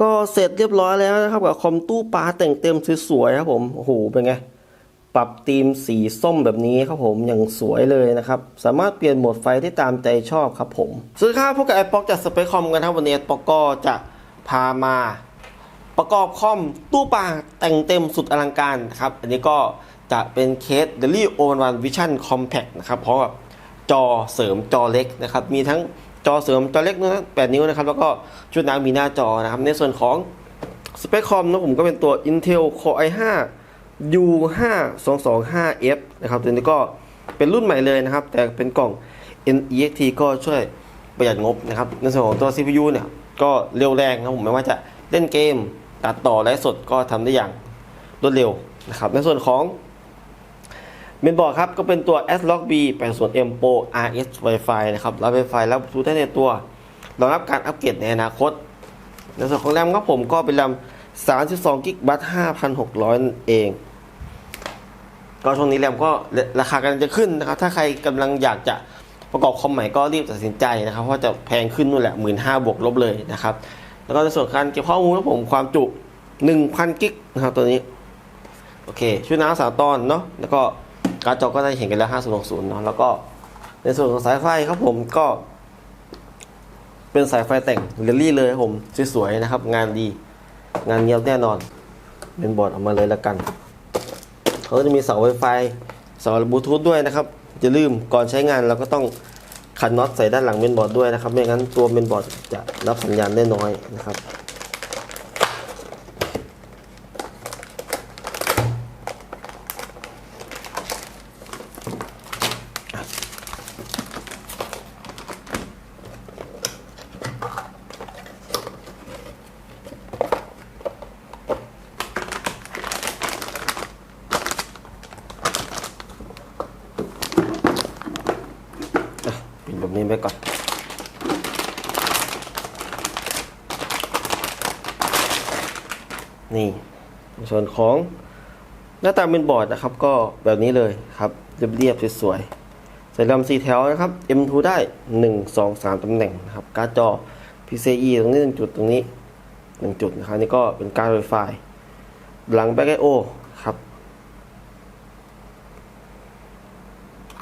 ก็เสร็จเรียบร้อยแล้วนะครับกับคอมตู้ปลาแต่งเต็มสวยๆครับผมโอ้โหเป็นไงปรับธีมสีส้มแบบนี้ครับผมอย่างสวยเลยนะครับ สามารถเปลี่ยนโหมดไฟได้ตามใจชอบครับผมสวัสดีครับพวกกับไอป๊อกจากสเปคคอมกันครับวันนี้ป๊อกก็จะพามา ประกอบคอมตู้ปลาแต่งเต็มสุดอลังการนะครับอันนี้ก็จะเป็นเคส d e l y o 1 Vision Compact นะครับพร้อมกับจอเสริมจอเล็กนะครับมีทั้ง จอเสริมจอเล็กนะ8นิ้วนะครับ แล้วก็ชุดน้ำมีหน้าจอนะครับ ในส่วนของสเปคคอมนะผมก็เป็นตัว Intel Core i5 U5225F นะครับ ตัวนี้ก็เป็นรุ่นใหม่เลยนะครับ แต่เป็นกล่อง NEXT ก็ช่วยประหยัดงบนะครับ ในส่วนของตัว CPU เนี่ย ก็เร็วแรงนะผมไม่ว่าจะเล่นเกม ตัดต่อไลฟ์สดก็ทำได้อย่างรวดเร็วนะครับ ในส่วนของ เมนบอร์ดครับก็เป็นตัว S-Log B 80M Pro RS Wi-Fi นะครับรับ Wi-Fi แล้วทูธได้ในตัวรองรับการอัปเกรดในอนาคต ในส่วนของแรมครับผมก็เป็นแรม32 g b บัต5,600 เอง ก็ช่วงนี้แรมก็ราคากำลังจะขึ้นนะครับ ถ้าใครกำลังอยากจะประกอบคอมใหม่ก็รีบตัดสินใจนะครับ เพราะจะแพงขึ้นนู่นแหละหมื่นห้าบวกลบเลยนะครับ แล้วก็ในส่วนการเก็บข้อมูลครับผมความจุ1,000กิกนะครับตัวนี้ โอเค ชุดน้ำสามตอนเนาะแล้วก็ การ์ดจอก็ได้เห็นกันแล้ว 5060 เนาะแล้วก็ในส่วนของสายไฟครับผมก็เป็นสายไฟแต่งเรลลี่เลยครับผมสวยๆนะครับ งานดีงานเงียบแน่นอน เป็นบอร์ดออกมาเลยละกันเขาจะมีเสา Wi-Fi เสาบลูทูธด้วยนะครับอย่าลืมก่อนใช้งานเราก็ต้องขันน็อตใส่ด้านหลังเมนบอร์ดด้วยนะครับไม่งั้นตัวเมนบอร์ดจะรับสัญญาณได้น้อยนะครับ ปิดแบบนี้ไปก่อน นี่ในส่วน ของหน้าตาเป็นบอร์ดนะครับ ก็แบบนี้เลยครับ เรียบๆสวยๆใส่ลำสีแถวนะครับ M2 ได้ 1 2 3ตำแหน่งนะครับ การ์ดจอ PCIe ตรงนี้1จุดตรงนี้ 1 จุดนะครับนี่ก็เป็นการ Wi-Fi หลัง Back I/O ครับ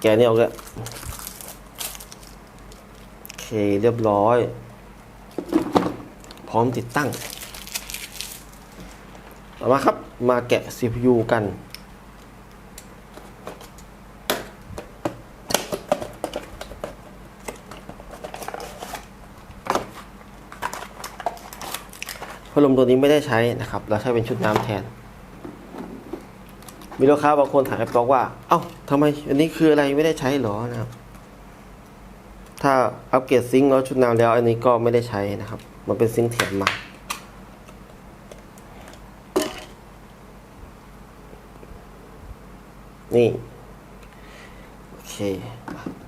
แกนี่ออกเลยโอเคเรียบร้อย พร้อมติดตั้ง ต่อมาครับ มาแกะ CPU กัน พัดลมตัวนี้ไม่ได้ใช้นะครับ เราใช้เป็นชุดน้ำแทน มีลูกค้าบางคนถามแอปบอกว่า เอ้าทำไม อันนี้คืออะไรไม่ได้ใช้หรอนะครับ ถ้าอัปเกรดซิงค์แล้วชุดน้ำแล้ว อันนี้ก็ไม่ได้ใช้นะครับ มันเป็นซิงค์แถมมา นี่ โอเค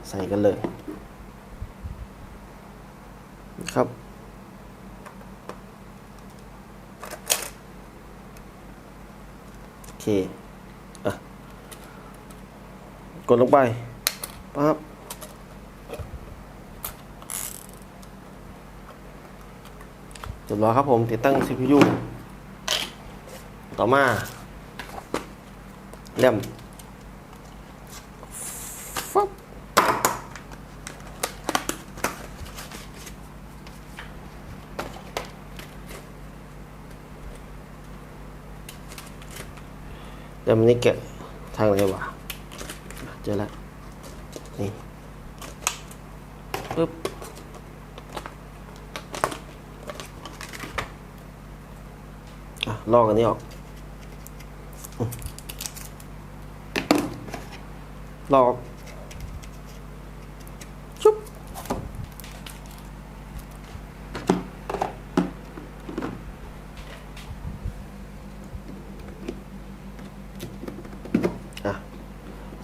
ใส่กันเลยครับ โอเค อะ กดลงไปปั๊บเรียบร้อยครับผม ติดตั้ง CPU ต่อมาแรม แรมนี้แกะทางไหนวะเจอแล้วนี่ปึ๊บอะลอกอันนี้ออกลอกชุบอะ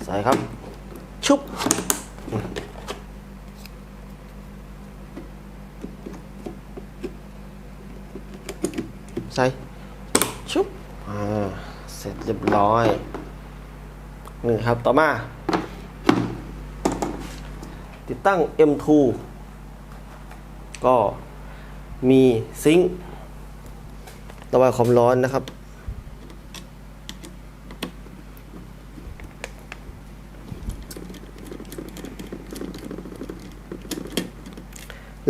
ใส่ครับ ชุบอืมใส่ ชุบอ่า เส ร้อยนี่ครับต่อมา ติดตั้ง M2 ก็มีซิงค์ระบายความร้อนนะครับ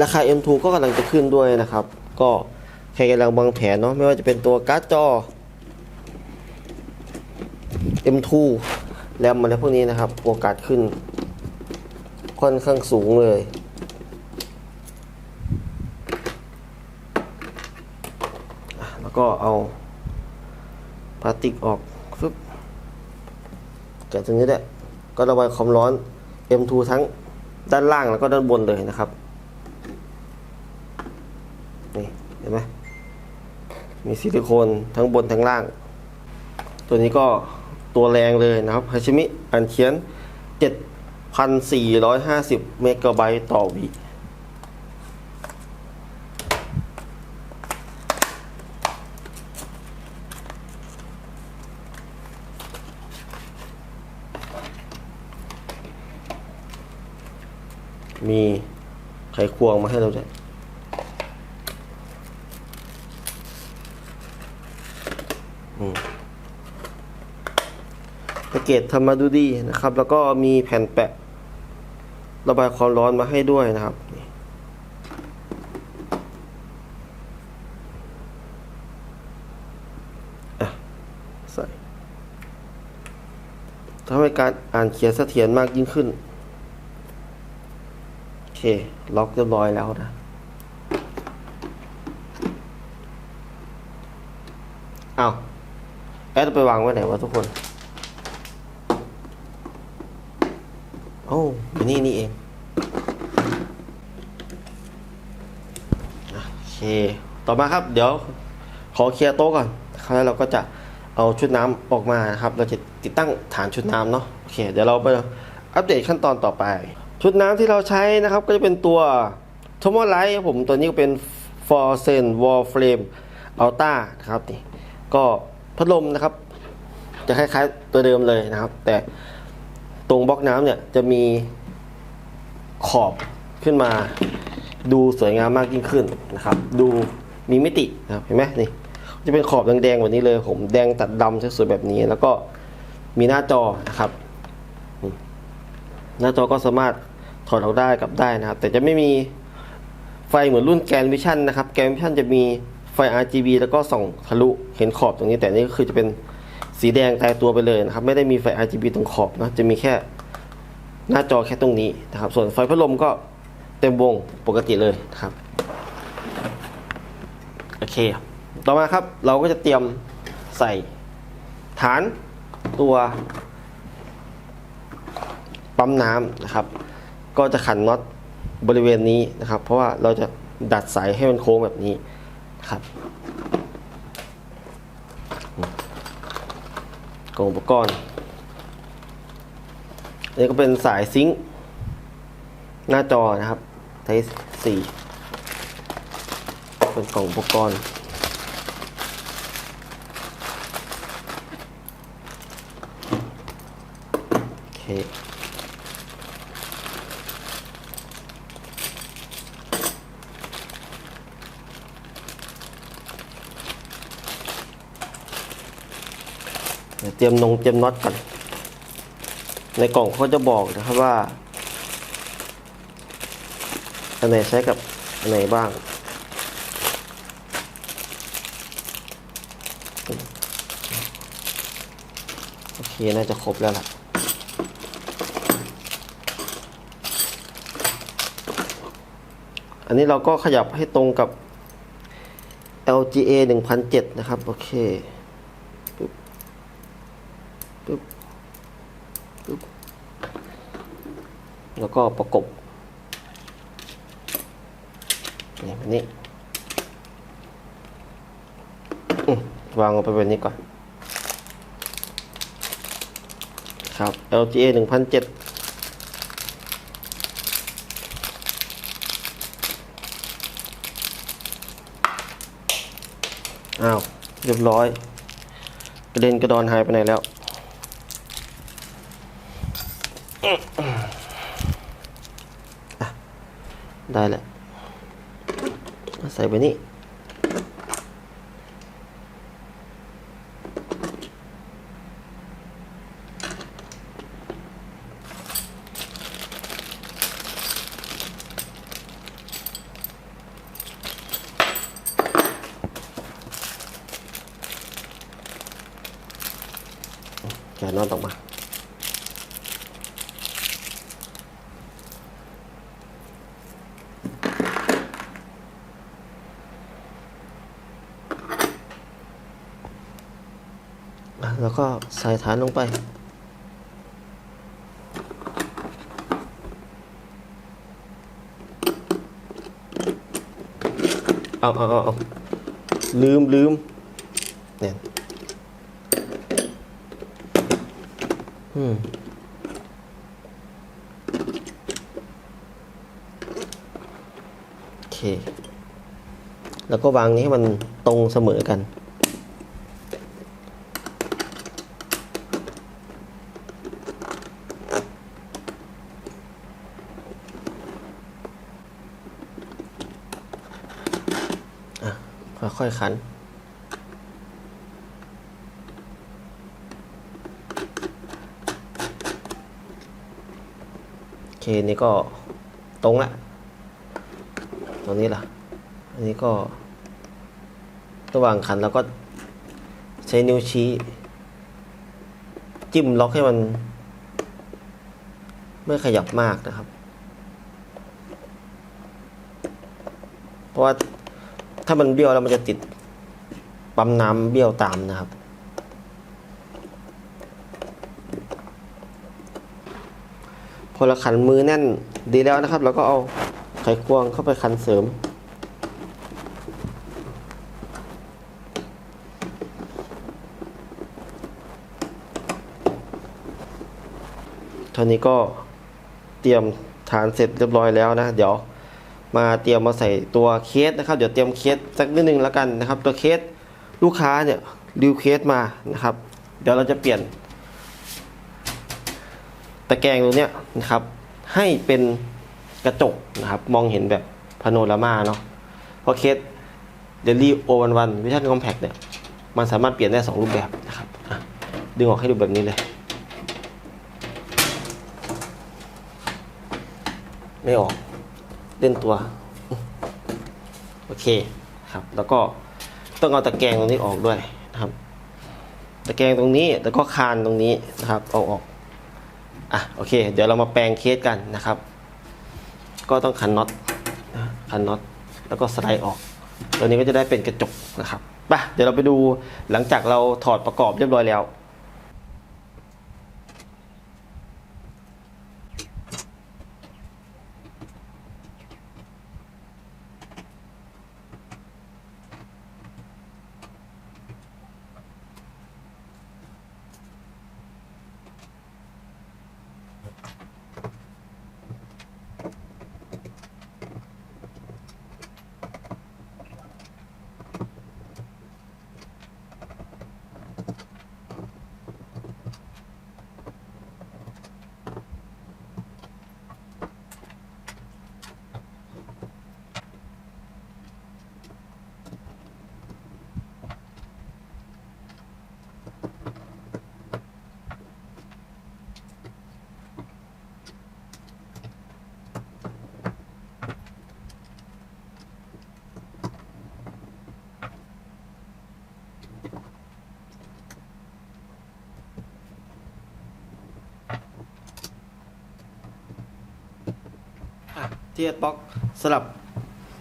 ราคา M2 ก็กำลังจะขึ้นด้วยนะครับ ก็ใครกำลังวางแผนเนาะไม่ว่าจะเป็นตัวการ์ดจอ M2 แรมอะไรพวกนี้นะครับโอกาสขึ้น ค่อนข้างสูงเลย แล้วก็เอาพลาสติกออกฟึบแกะตรงนี้แหละก็ระบายความร้อน M2 ทั้งด้านล่างแล้วก็ด้านบนเลยนะครับ นี่เห็นไหมมีซิลิโคนทั้งบนทั้งล่าง ตัวนี้ก็ ตัวแรงเลยนะครับฮาชิมิอันเขียน 7,450 เมกะไบต์ต่อวิมีไขควงมาให้เราด้วย กเกจทำมาดูดีนะครับ แล้วก็มีแผ่นแปะ ระบายความร้อนมาให้ด้วยนะครับใส่ทำให้การอ่านเขียนเสถียรมากยิ่งขึ้น โอเค ล็อกเรียบร้อยแล้วนะเอาแอดไปวางไว้ไหนวะทุกคน โอ้อยู่นี่นี่เองอะโอเค ต่อมาครับ เดี๋ยวขอเคลียร์โต๊ะก่อนครับแล้วเราก็จะเอาชุดน้ำออกมานะครับ เราจะติดตั้งฐานชุดน้ำเนาะโอเค เดี๋ยวเราไปอัปเดตขั้นตอนต่อไป ชุดน้ำที่เราใช้นะครับ ก็จะเป็นตัว t o m o l i g h t ผมตัวนี้ก็เป็น f o r s e n Wall Frame Ultra นะครับนี่ก็พัดลมนะครับ จะคล้ายๆตัวเดิมเลยนะครับ แต่ ตรงบล็อกน้ำเนี่ยจะมีขอบขึ้นมา ดูสวยงามมากยิ่งขึ้นนะครับ ดูมีมิตินะครับเห็นไหมนี่จะเป็นขอบแดงๆแบบนี้เลย ผมแดงตัดดำสวยๆแบบนี้ แล้วก็มีหน้าจอนะครับ หน้าจอก็สามารถถอดออกได้กลับได้นะครับ แต่จะไม่มีไฟเหมือนรุ่นแกนวิชั่นนะครับ แกนวิชั่นจะมีไฟ RGB แล้วก็ส่องทะลุเห็นขอบตรงนี้แต่นี่ก็คือจะเป็น สีแดงตายตัวไปเลยนะครับ ไม่ได้มีไฟ RGB ตรงขอบนะจะมีแค่หน้าจอแค่ตรงนี้นะครับ ส่วนไฟพัดลมก็เต็มวงปกติเลยนะครับโอเค ต่อมาครับเราก็จะเตรียมใส่ฐานตัวปั๊มน้ำนะครับ ก็จะขันน็อตบริเวณนี้นะครับ เพราะว่าเราจะดัดสายให้มันโค้งแบบนี้นะครับ กล่องอุปกรณ์นี่ก็เป็นสายซิงค์หน้าจอนะครับไทป์สี่เป็นกล่องอุปกรณ์โอเค เตรียมนงเตรียมน็อตก่อน ในกล่องเขาจะบอกนะครับว่า อันไหนใช้กับอันไหนบ้างโอเค น่าจะครบแล้วล่ะอันนี้เราก็ขยับให้ตรงกับ LGA 1007 นะครับ โอเค ปึ๊บ ปึ๊บ ปึ๊บ แล้ว ก็ประกบนี่แบบนี้วางลงไปแบบนี้ก่อน ครับ LGA 1007อ้าว เรียบร้อย กระเด็นกระดอนหายไปไหนแล้ว ได้แหละใส่ไปนี่แกนอนออกมา แล้วก็ใส่ฐานลงไปเอาเอาเอาเอาลืมลืมเนี่ยอืมโอเค แล้วก็วางนี้ให้มันตรงเสมอกัน อะ ค่อยๆขัน โอเค นี่ก็ตรงละตรงนี้ล่ะ อันนี้ก็ ระหว่างขันแล้วก็ใช้นิ้วชี้ จิ้มล็อกให้มัน ไม่ขยับมากนะครับ เพราะว่า ถ้ามันเบี้ยวแล้วมันจะติดปั๊มน้ำเบี้ยวตามนะครับพอเราขันมือแน่นดีแล้วนะครับ เราก็เอาไขควงเข้าไปขันเสริมเท่านี้ก็เตรียมฐานเสร็จเรียบร้อยแล้วนะ เดี๋ยว มาเตรียมมาใส่ตัวเคสนะครับ เดี๋ยวเตรียมเคสสักนิดนึงแล้วกันนะครับ ตัวเคสลูกค้าเนี่ยรีวเคสมานะครับ เดี๋ยวเราจะเปลี่ยน ตะแกรงตรงเนี้ยนะครับ ให้เป็นกระจกนะครับ มองเห็นแบบพาโนรามาเนาะเพราะเคสเดลี่โอวันวันวิชั่นคอมแพคเนี่ยมันสามารถเปลี่ยนได้สองรูปแบบนะครับดึงออกให้ดูแบบนี้เลย ไม่ออก เล่นตัว โอเคครับ แล้วก็ต้องเอาตะแกรงตรงนี้ออกด้วยนะครับ ตะแกรงตรงนี้แล้วก็คานตรงนี้นะครับ เอาออกอะโอเค เดี๋ยวเรามาแปลงเคสกันนะครับ ก็ต้องขันน็อตขันน็อตแล้วก็สไลด์ออก ตัวนี้ก็จะได้เป็นกระจกนะครับไปเดี๋ยวเราไปดูหลังจากเราถอดประกอบเรียบร้อยแล้ว อะที่บล็อกสลับ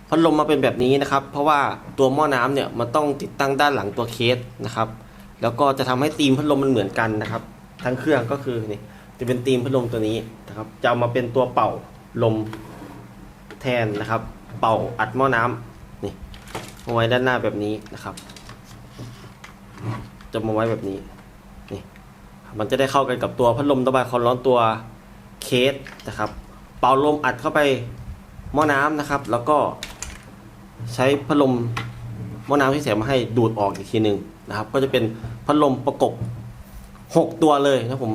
พัดลมมาเป็นแบบนี้นะครับ เพราะว่าตัวหม้อน้ำเนี่ยมันต้องติดตั้งด้านหลังตัวเคสนะครับ แล้วก็จะทำให้ตีมพัดลมมันเหมือนกันนะครับ ทั้งเครื่องก็คือนี่จะเป็นตีมพัดลมตัวนี้นะครับจะเอามาเป็นตัวเป่าลมแทนนะครับ เป่าอัดหม้อน้ำนี่มาไว้ด้านหน้าแบบนี้นะครับ จะมาไว้แบบนี้นี่มันจะได้เข้ากันกับตัวพัดลมระบายความร้อนตัวเคสนะครับ เป่าลมอัดเข้าไป หม้อน้ำนะครับ แล้วก็ใช้พัดลมหม้อน้ำที่เสียมาให้ดูดออกอีกทีหนึ่งนะครับ ก็จะเป็นพัดลมประกบ 6 ตัวเลยนะผม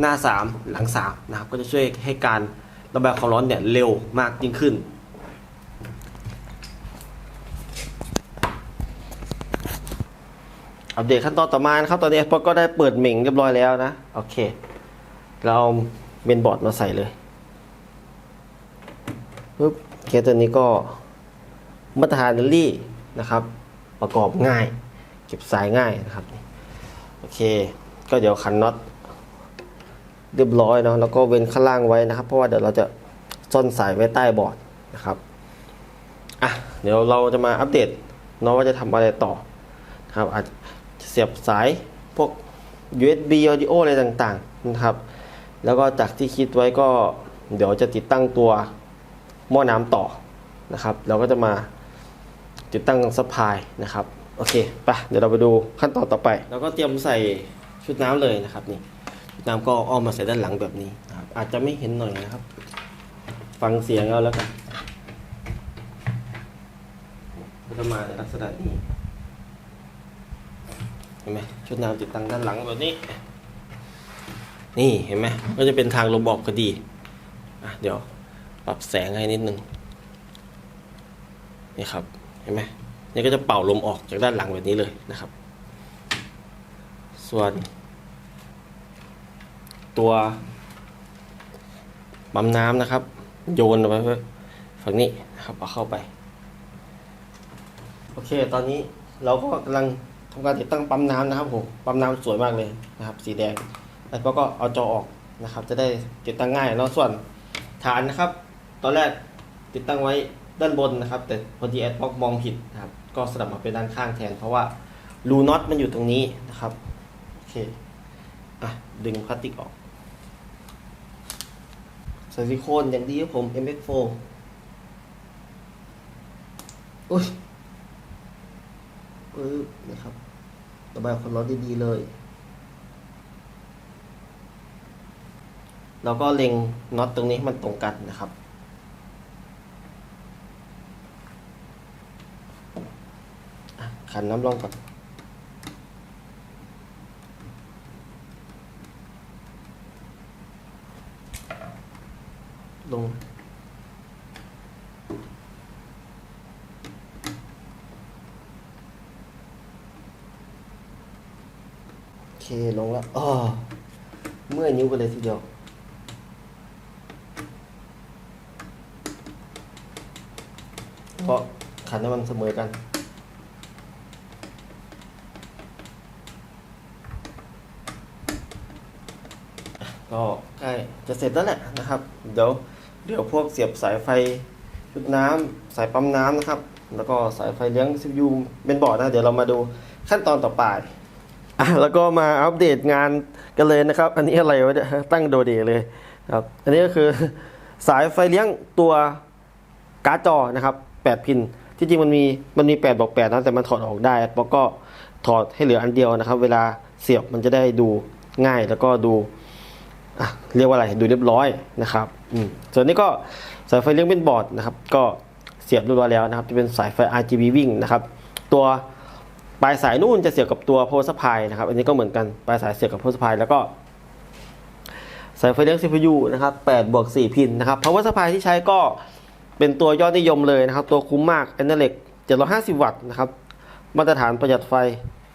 หน้า 3 หลัง3นะครับ ก็จะช่วยให้การระบายความร้อนเนี่ยเร็วมากยิ่งขึ้น อัปเดตขั้นตอนต่อมานะครับ ตอนนี้ Apple ก็ได้เปิดเหม่งเรียบร้อยแล้วนะ โอเค เราเอาเมนบอร์ดมาใส่เลย ปึ๊บเคสตัวนี้ก็มาตรฐานเดลลี่นะครับ ประกอบง่าย เก็บสายง่ายนะครับโอเค ก็เดี๋ยวขันน็อตเรียบร้อยเนาะแล้วก็เว้นข้างล่างไว้นะครับ เพราะว่าเดี๋ยวเราจะซ่อนสายไว้ใต้บอร์ดนะครับอะเดี๋ยวเราจะมาอัปเดตเนาะว่าจะทำอะไรต่อครับอาจจะเสียบสายพวก USB audio อะไรต่างๆนะครับ แล้วก็จากที่คิดไว้ก็เดี๋ยวจะติดตั้งตัว หม้อน้ำต่อนะครับ เราก็จะมาติดตั้งซัพพลายนะครับโอเคไปเดี๋ยวเราไปดูขั้นตอนต่อไป เราก็เตรียมใส่ชุดน้ำเลยนะครับนี่ชุดน้ำก็อ้อมมาใส่ด้านหลังแบบนี้นะครับอาจจะไม่เห็นหน่อยนะครับ ฟังเสียงเอาแล้วกันก็จะมาในลักษณะนี้เห็นไหมชุดน้ำติดตั้งด้านหลังแบบนี้ นี่เห็นไหมก็จะเป็นทางลมออกก็ดีอะเดี๋ยว ปรับแสงให้นิดนึงนี่ครับเห็นไหมนี่ก็จะเป่าลมออกจากด้านหลังแบบนี้เลยนะครับ ส่วน ตัวปั๊มน้ำนะครับ โยนเอาไว้ฝั่งนี้นะครับเอาเข้าไป โอเค ตอนนี้เราก็กำลังทำการติดตั้งปั๊มน้ำนะครับผมปั๊มน้ำสวยมากเลยนะครับ สีแดง แล้วก็เอาจอออกนะครับ จะได้ติดตั้งง่ายแล้วส่วนฐานนะครับ ตอนแรกติดตั้งไว้ด้านบนนะครับ แต่พอดีแอดบ็อกมองผิดนะครับ ก็สลับมาเป็นด้านข้างแทน เพราะว่ารูน็อตมันอยู่ตรงนี้นะครับโอเคอะดึงพลาสติกออกซิลิโคนอย่างดีครับผม MX4 อุ้ยปึ๊บนะครับระบายความร้อนดีๆเลย แล้วก็เล็งน็อตตรงนี้ให้มันตรงกันนะครับ อะ ขันน้ำร่องก่อนลงโอเค ลงแล้วอ๋อเมื่อยนิ้วไปเลยทีเดียวเพราะขันให้มันเสมอกัน ก็ใกล้จะเสร็จแล้วแหละนะครับ เดี๋ยวเดี๋ยวพวกเสียบสายไฟชุดน้ำสายปั๊มน้ำนะครับ แล้วก็สายไฟเลี้ยงซิยูเป็นบอร์ดนะเดี๋ยวเรามาดูขั้นตอนต่อไปอะแล้วก็มาอัปเดตงานกันเลยนะครับ อันนี้อะไรวะเนี่ยตั้งโดเดเลยครับ อันนี้ก็คือสายไฟเลี้ยงตัวการ์ดจอนะครับ8พินที่จริงมันมีมันมี8บอก8นะแต่มันถอดออกได้แล้วก็ถอดให้เหลืออันเดียวนะครับ เวลาเสียบมันจะได้ดูง่ายแล้วก็ดูอะ เรียกว่าอะไรดูเรียบร้อยนะครับอืมส่วนนี้ก็สายไฟเลี้ยงเป็นบอร์ดนะครับก็เสียบเรียบร้อยแล้วนะครับจะเป็นสายไฟ RGB วิ่งนะครับตัวปลายสายนู่นจะเสียบกับตัว power supply นะครับอันนี้ก็เหมือนกันปลายสายเสียบกับ power supply แล้วก็สายไฟเลี้ยง CPU นะครับ8บวก4พินนะครับ power supply ที่ใช้ก็เป็นตัวยอดนิยมเลยนะครับ ตัวคุ้มมาก a n a l e c 750 วัตต์นะครับ มาตรฐานประหยัดไฟ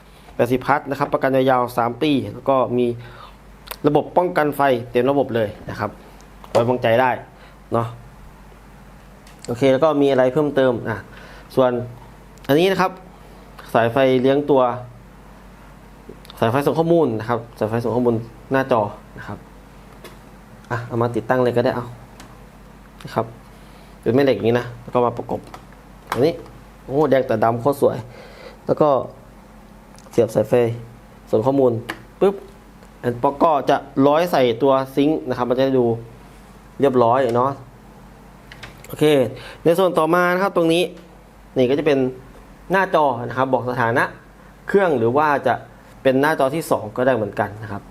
80 พัทนะครับ ประกันยาวๆ 3 ปี แล้วก็มี ระบบป้องกันไฟเต็มระบบเลยนะครับไว้วางใจได้เนาะโอเคแล้วก็มีอะไรเพิ่มเติมอะส่วนอันนี้นะครับ สายไฟเลี้ยงตัว สายไฟส่งข้อมูลนะครับ สายไฟส่งข้อมูลหน้าจอนะครับอะเอามาติดตั้งเลยก็ได้เอานะครับเป็นแม่เหล็กอย่างนี้นะแล้วก็มาประกบอันนี้โอ้แดงแต่ดำโคตรสวย แล้วก็เสียบสายไฟส่งข้อมูลปุ๊บ อันปอกก็จะร้อยใส่ตัวซิงค์นะครับ มันจะได้ดูเรียบร้อยเนาะโอเค ในส่วนต่อมานะครับตรงนี้นี่ก็จะเป็นหน้าจอนะครับ บอกสถานะเครื่องหรือว่าจะเป็นหน้าจอที่ 2 ก็ได้เหมือนกันนะครับ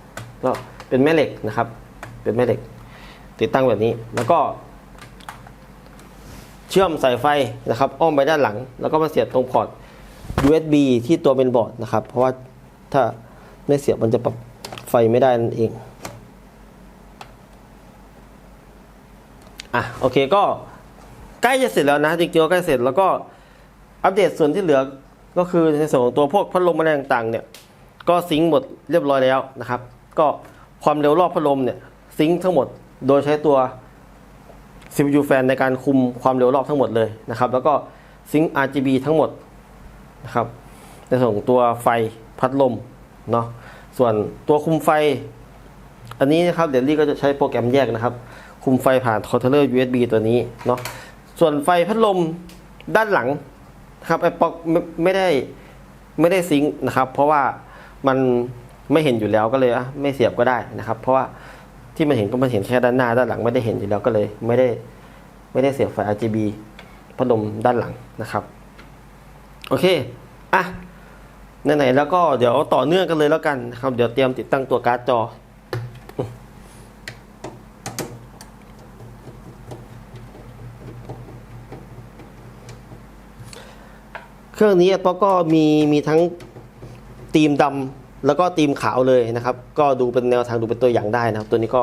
ก็เป็นแม่เหล็กนะครับ เป็นแม่เหล็ก ติดตั้งแบบนี้แล้วก็ เชื่อมสายไฟนะครับ อ้อมไปด้านหลัง แล้วก็มาเสียบตรงพอร์ต USB ที่ตัวเป็นบอร์ดนะครับ เพราะว่าถ้าไม่เสียบมันจะปรับ ไฟไม่ได้นั่นเองอะโอเคก็ใกล้จะเสร็จแล้วนะจริงๆใกล้เสร็จแล้วก็อัปเดตส่วนที่เหลือก็คือในส่วนของตัวพวกพัดลมอะไรต่างๆเนี่ยก็ซิงค์หมดเรียบร้อยแล้วนะครับ ก็ความเร็วรอบพัดลมเนี่ยซิงค์ทั้งหมดโดยใช้ตัว CPU fan ในการคุมความเร็วรอบทั้งหมดเลยนะครับ แล้วก็ซิงค์ RGB ทั้งหมดนะครับในส่วนของตัวไฟพัดลมเนาะ ส่วนตัวคุมไฟ อันนี้นะครับเดลลี่ก็จะใช้โปรแกรมแยกนะครับ คุมไฟผ่านคอนโทรลเลอร์ USB ตัวนี้เนาะส่วนไฟพัดลมด้านหลังนะครับไอปอกไม่ไม่ได้ไม่ได้ซิงค์นะครับ เพราะว่ามันไม่เห็นอยู่แล้วก็เลยอะไม่เสียบก็ได้นะครับ เพราะว่าที่มันเห็นก็มันเห็นแค่ด้านหน้าด้านหลังไม่ได้เห็นอยู่แล้วก็เลย ไม่ได้ไม่ได้เสียบไฟ RGB พัดลมด้านหลังนะครับ โอเค อะ ไหนๆแล้วก็เดี๋ยวต่อเนื่องกันเลยแล้วกันครับเดี๋ยวเตรียมติดตั้งตัวการ์ดจอเครื่องนี้ป๊อกก็มีมีทั้งธีมดำแล้วก็ธีมขาวเลยนะครับ ก็ดูเป็นแนวทางดูเป็นตัวอย่างได้นะครับ ตัวนี้ก็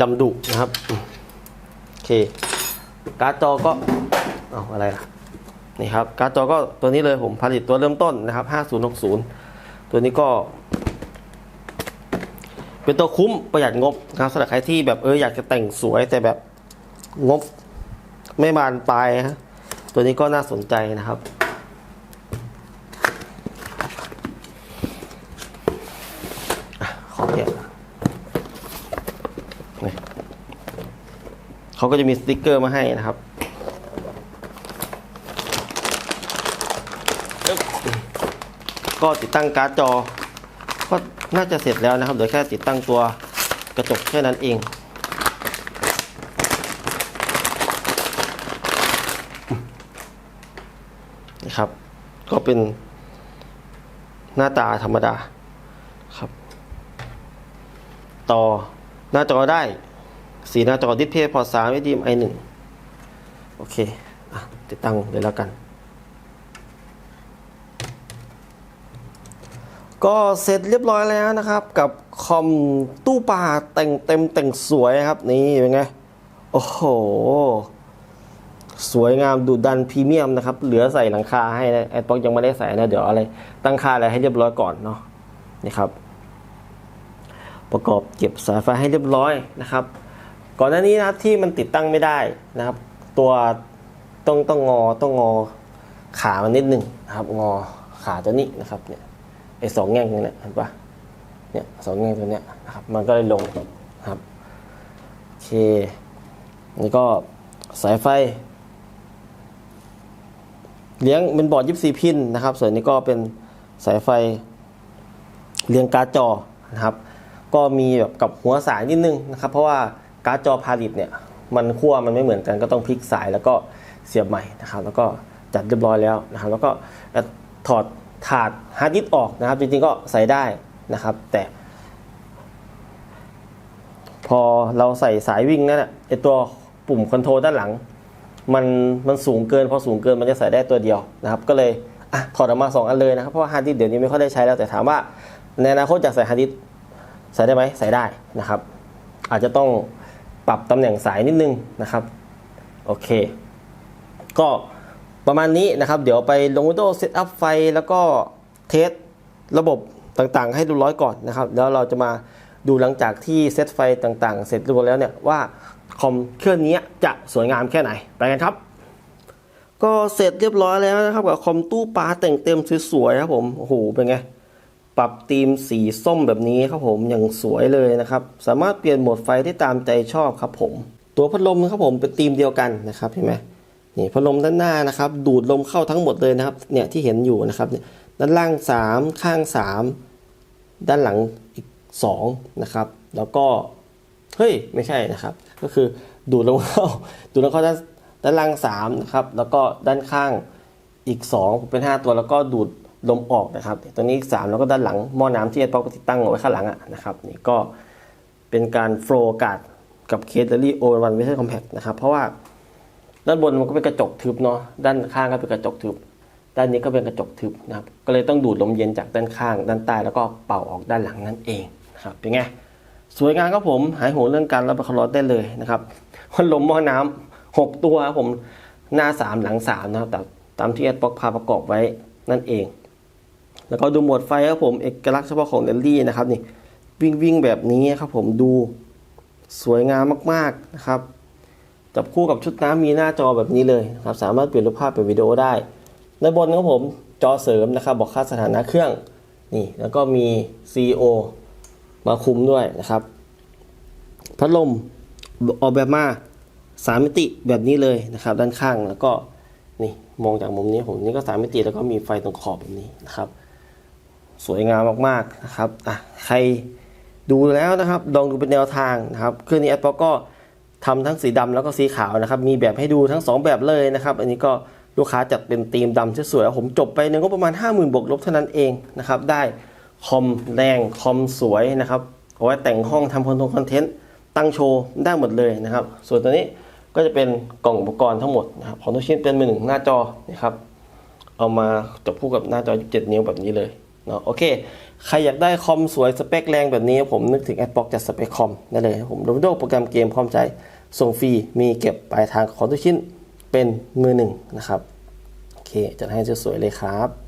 ดำดุนะครับโอเคการ์ดจอก็เอาอะไรล่ะ นี่ครับการ์ดจอก็ตัวนี้เลยผมผลิตตัวเริ่มต้นนะครับ 5060 ตัวนี้ก็ เป็นตัวคุ้มประหยัดงบนะครับสำหรับใครที่แบบเอออยากจะแต่งสวยแต่แบบงบไม่บานปลายฮะตัวนี้ก็น่าสนใจนะครับขอแกะนี่เขาก็จะมีสติกเกอร์มาให้นะครับ ก็ติดตั้งการ์ดจอ ก็น่าจะเสร็จแล้วนะครับเดี๋ยวแค่ติดตั้งตัวกระจกแค่นั้นเอง นะครับ ก็เป็นหน้าตาธรรมดาครับ ต่อหน้าจอได้ สีหน้าจอดิสเพย์พอร์ต3 HDMI 1โอเคอะติดตั้งเลยแล้วกัน ก็เสร็จเรียบร้อยแล้วนะครับ กับคอมตู้ปลาแต่งเต็มแต่งสวยครับ นี่เป็นไง โอ้โห สวยงามดูดันพรีเมียมนะครับ เหลือใส่หลังคาให้นะไอ้ป๊อกยังไม่ได้ใส่นะ เดี๋ยวอะไร ตั้งค่าอะไรให้เรียบร้อยก่อนเนาะนี่ครับ ประกอบเก็บสายไฟให้เรียบร้อยนะครับ ก่อนหน้านี้นะครับที่มันติดตั้งไม่ได้นะครับ ตัวต้องต้องงอต้องงอขามันนิดหนึ่งนะครับ งอขาตัวนี้นะครับเนี่ย สองแง่งนี่ยเห็นปะเนี่ยสองแง่งตัวเนี้ยนะครับมันก็เลยลงครับโอเคนี่ก็สายไฟ เลี้ยงเป็นบอร์ด24พินนะครับ ส่วนนี้ก็เป็นสายไฟเลี้ยงการ์ดจอนะครับ ก็มีแบบกับหัวสายนิดนึงนะครับ เพราะว่าการ์ดจอพาลิตเนี่ยมันขั้วมันไม่เหมือนกันก็ต้องพลิกสายแล้วก็เสียบใหม่นะครับ แล้วก็จัดเรียบร้อยแล้วนะครับ แล้วก็ถอด ถาดฮาร์ดดิสก์ออกนะครับ จริงๆก็ใส่ได้นะครับ แต่ พอเราใส่สายวิ่งนั่นแหละไอตัวปุ่มคอนโทรลด้านหลัง มันมันสูงเกิน พอสูงเกินมันจะใส่ได้ตัวเดียวนะครับ ก็เลยอะถอดออกมาสองอันเลยนะครับ เพราะว่าฮาร์ดดิสก์เดี๋ยวนี้ไม่ค่อยได้ใช้แล้วแต่ถามว่าในอนาคตจะใส่ฮาร์ดดิสก์ใส่ได้ไหมใส่ได้นะครับ อาจจะต้องปรับตำแหน่งสายนิดนึงนะครับ โอเค ก็ ประมาณนี้นะครับ เดี๋ยวไปลง Windows Setup ไฟแล้วก็เทสระบบต่างๆ ให้ดูร้อยก่อนนะครับ แล้วเราจะมาดูหลังจากที่เซตไฟต่างๆ เสร็จเรียบร้อยแล้วเนี่ยว่าคอมเครื่องนี้จะสวยงามแค่ไหน ไปกันครับ ก็เสร็จเรียบร้อยแล้วนะครับกับคอมตู้ปลาแต่งเต็มสวยๆครับผมโอ้โหเป็นไงปรับธีมสีส้มแบบนี้ครับผมอย่างสวยเลยนะครับ สามารถเปลี่ยนโหมดไฟได้ตามใจชอบครับผม ตัวพัดลมครับผมเป็นธีมเดียวกันนะครับเห็นไหม นี่พัดลมด้านหน้านะครับ ดูดลมเข้าทั้งหมดเลยนะครับเนี่ยที่เห็นอยู่นะครับด้านล่าง 3 ข้าง 3 ด้านหลังอีก2นะครับ แล้วก็เฮ้ยไม่ใช่นะครับ ก็คือดูดลมเข้าดูดลมเข้าด้านด้านล่าง3นะครับแล้วก็ด้านข้างอีก2เป็น 5 ตัวแล้วก็ดูดลมออกนะครับตัวนี้อีก3แล้วก็ด้านหลังหม้อน้ำที่ไอ้ป๊อกติดตั้งเอาไว้ข้างหลังอะนะครับนี่ก็เป็นการโฟล์อากาศกับเคสเดลี่โอวันเวทคอมแพคนะครับเพราะว่า ด้านบนมันก็เป็นกระจกทึบเนาะด้านข้างก็เป็นกระจกทึบ ด้านนี้ก็เป็นกระจกทึบนะครับก็เลยต้องดูดลมเย็นจากด้านข้าง ด้านใต้แล้วก็เป่าออกด้านหลังนั่นเองนะครับเป็นไงสวยงามครับผมหายห่วงเรื่องการรับประคองได้เลยนะครับพัดลมหม้อน้ำหกตัวครับผมหน้าสามหลังสามนะครับแต่ตามที่แอดบ็อกพาประกอบไว้นั่นเอง แล้วก็ดูหมดไฟครับผมเอกลักษณ์เฉพาะของเดลลี่นะครับนี่วิ่งวิ่งแบบนี้ครับผมดูสวยงามมากๆนะครับ จับคู่กับชุดน้ำมีหน้าจอแบบนี้เลยนะครับ สามารถเปลี่ยนรูปภาพเป็นวิดีโอได้ด้านบนครับผมจอเสริมนะครับ บอกค่าสถานะเครื่องนี่แล้วก็มี CEO มาคุมด้วยนะครับ พัดลมออกแบบมาสามมิติแบบนี้เลยนะครับ ด้านข้างแล้วก็นี่มองจากมุมนี้ผมนี่ก็สามมิติแล้วก็มีไฟตรงขอบแบบนี้นะครับ สวยงามมากๆนะครับอะใครดูแล้วนะครับลองดูเป็นแนวทางนะครับเครื่องนี้แอปเปิลก็ ทำทั้งสีดำแล้วก็สีขาวนะครับ มีแบบให้ดูทั้งสองแบบเลยนะครับ อันนี้ก็ลูกค้าจัดเป็นธีมดำสวยๆผมจบไปเนี่ยก็ประมาณ 50,000บวกลบเท่านั้นเองนะครับ ได้คอมแรงคอมสวยนะครับเอาไว้แต่งห้องทำคอนเทนต์คอนเทนต์ตั้งโชว์ได้หมดเลยนะครับ ส่วนตัวนี้ก็จะเป็นกล่องอุปกรณ์ทั้งหมดนะครับของทุกชิ้นเป็นมือหนึ่งหน้าจอนะครับ เอามาจับคู่กับหน้าจอ7นิ้วแบบนี้เลย เนาะโอเค ใครอยากได้คอมสวยสเปคแรงแบบนี้ผมนึกถึงแอดบ็อกจัดสเปคคอมได้เลยครับผมโดโดโปรแกรมเกมพร้อมใจ ส่งฟรี มีเก็บปลายทางของทุกชิ้นเป็นมือหนึ่งนะครับ โอเค จัดให้สวยๆเลยครับ